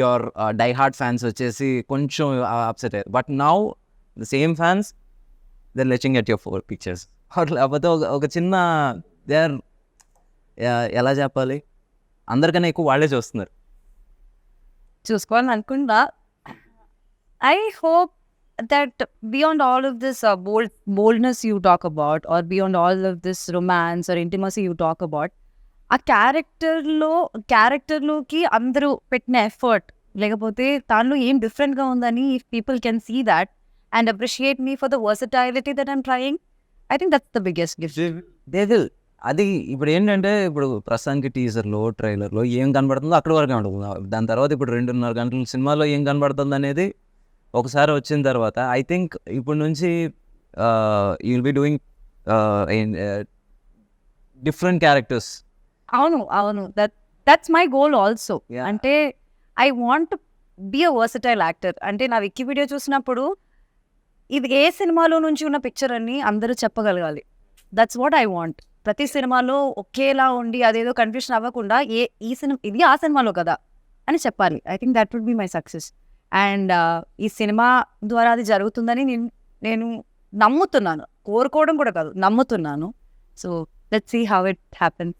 Your die hard fans వచ్చేసి కొంచెం upset అయ్యారు. But now the same fans they're leching at your four pictures లేకపోతే ఒక ఒక చిన్న దే ఆర్ ఎలా చెప్పాలి? అందరికన్నా ఎక్కువ వాళ్ళే చూస్తున్నారు. చూసుకోవాలని అనుకుంటా I hope that beyond all of this bold boldness you talk about or beyond all of this romance or intimacy you talk about uh క్యారెక్టర్లో క్యారెక్టర్లోకి అందరూ పెట్టిన ఎఫర్ట్. లేకపోతే దానిలో ఏం డిఫరెంట్గా ఉందని if people can see that and appreciate me for the versatility that I'm trying I think that's the biggest gift. They will అది ఇప్పుడు ఏంటంటే ఇప్పుడు ప్రస్తుతానికి టీజర్లో ట్రైలర్లో ఏం కనబడుతుందో అక్కడ వరకే ఉంటుంది దాని తర్వాత ఇప్పుడు రెండున్నర గంటల సినిమాలో ఏం కనబడుతుంది అనేది ఒకసారి వచ్చిన తర్వాత ఐ థింక్ ఇప్పుడు నుంచి you will be doing different characters అవును అవును. That that's my goal also. అంటే I want be a versatile actor అంటే నా విక్కీ వీడియో చూసినప్పుడు ఇది ఏ సినిమాలో నుంచి ఉన్న పిక్చర్ అని అందరూ చెప్పగలగాలి. దట్స్ వాట్ ఐ వాంట్ ప్రతి సినిమాలో ఒకేలా ఉండి అదేదో కన్ఫ్యూషన్ అవ్వకుండా ఏ ఈ సినిమా ఇది ఆ సినిమాలో కదా అని చెప్పాలి. I think that would be my success and ఈ సినిమా ద్వారా అది జరుగుతుందని నేను నేను నమ్ముతున్నాను. కోరుకోవడం కూడా కాదు నమ్ముతున్నాను. So let see how it happen